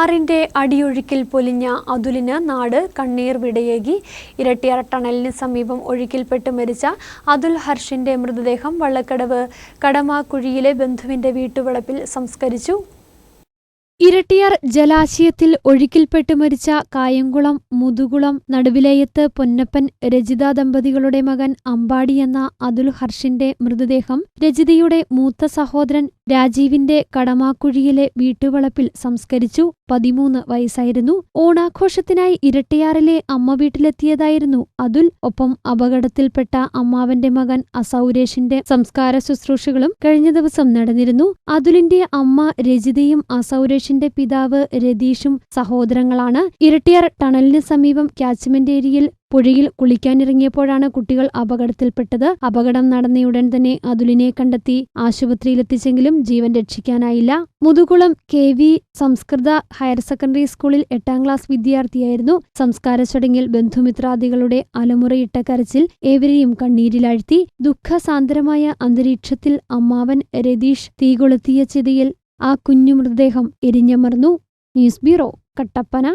ആറിന്റെ അടിയൊഴുക്കിൽ പൊലിഞ്ഞ അതുലിന് നാട് കണ്ണീർ വിടയേകി. ഇരട്ടിയാർ ടണലിന് സമീപം ഒഴുക്കിൽപ്പെട്ട് മരിച്ച അതുൽ ഹർഷിന്റെ മൃതദേഹം വള്ളക്കടവ് കടമാക്കുഴിയിലെ ബന്ധുവിന്റെ വീട്ടുവളപ്പിൽ സംസ്കരിച്ചു. ഇരട്ടിയാർ ജലാശയത്തിൽ ഒഴുക്കിൽപ്പെട്ട് മരിച്ച കായംകുളം മുതുകുളം നടുവിലയത്ത് പൊന്നപ്പൻ രജിത ദമ്പതികളുടെ മകൻ അമ്പാടി എന്ന അതുൽ ഹർഷിന്റെ മൃതദേഹം രജിതയുടെ മൂത്ത സഹോദരൻ രാജീവിന്റെ കടമാക്കുഴിയിലെ വീട്ടുവളപ്പിൽ സംസ്കരിച്ചു. പതിമൂന്ന് വയസ്സായിരുന്നു. ഓണാഘോഷത്തിനായി ഇരട്ടിയാറിലെ അമ്മ വീട്ടിലെത്തിയതായിരുന്നു അതുൽ. ഒപ്പം അപകടത്തിൽപ്പെട്ട അമ്മാവന്റെ മകൻ അസൗരേഷിന്റെ സംസ്കാര ശുശ്രൂഷകളും കഴിഞ്ഞ ദിവസം നടന്നിരുന്നു. അതുലിന്റെ അമ്മ രജിതയും അസൗരേഷിന്റെ പിതാവ് രതീഷും സഹോദരങ്ങളാണ്. ഇരട്ടിയാർ ടണലിന് സമീപം കാച്ച്മെന്റ് ഏരിയയിൽ പുഴയിൽ കുളിക്കാനിറങ്ങിയപ്പോഴാണ് കുട്ടികൾ അപകടത്തിൽപ്പെട്ടത്. അപകടം നടന്നയുടൻ തന്നെ അതുലിനെ കണ്ടെത്തി ആശുപത്രിയിലെത്തിച്ചെങ്കിലും ജീവൻ രക്ഷിക്കാനായില്ല. മുതുകുളം കെ വി സംസ്കൃത ഹയർ സെക്കൻഡറി സ്കൂളിൽ എട്ടാം ക്ലാസ് വിദ്യാർത്ഥിയായിരുന്നു. സംസ്കാര ചടങ്ങിൽ ബന്ധുമിത്രാദികളുടെ അലമുറയിട്ട കരച്ചിൽ ഏവരെയും കണ്ണീരിലാഴ്ത്തി. ദുഃഖസാന്ദ്രമായ അന്തരീക്ഷത്തിൽ അമ്മാവൻ രതീഷ് തീകൊളുത്തിയ ചിതയിൽ ആ കുഞ്ഞു മൃതദേഹം എരിഞ്ഞമർന്നു. News bureau Kattappana.